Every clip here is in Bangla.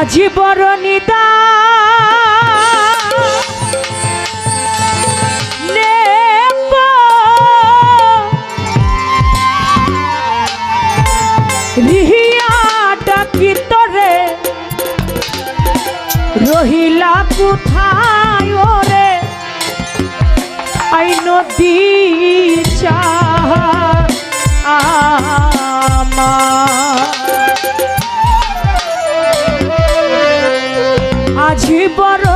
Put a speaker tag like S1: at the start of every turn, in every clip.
S1: আজি বড় নিদা রহিলা কোথায় রে আই নদী চা আমা বুঝি বড়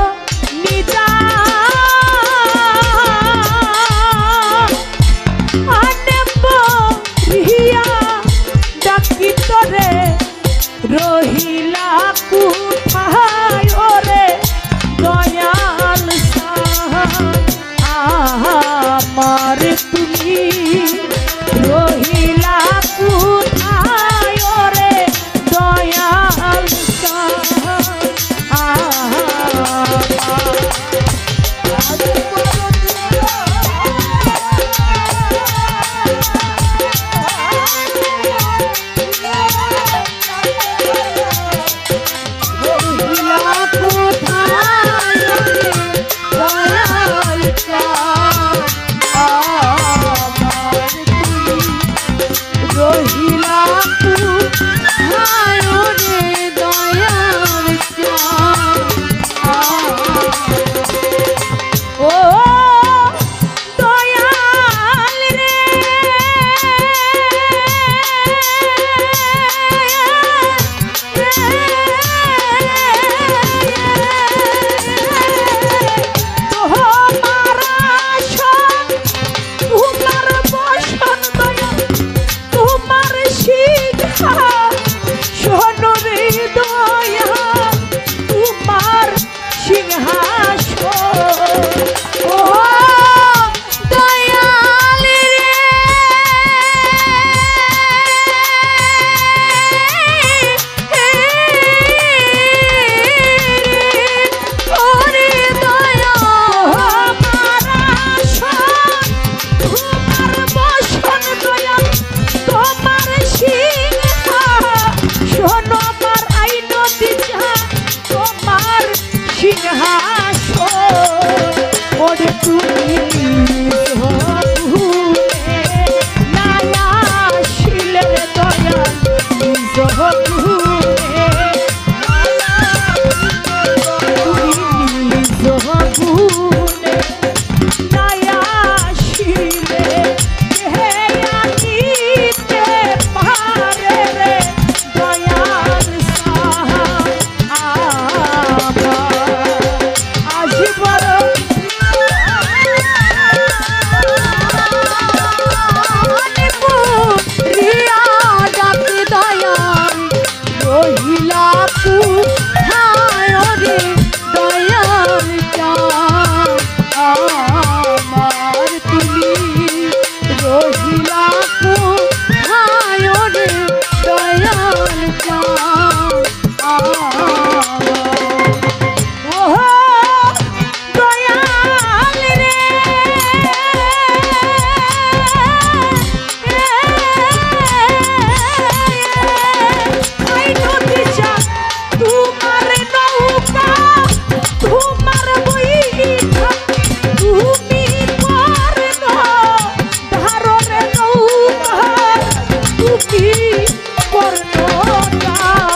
S1: मोरा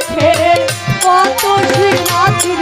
S1: দুঃখের
S2: কত সে নাচির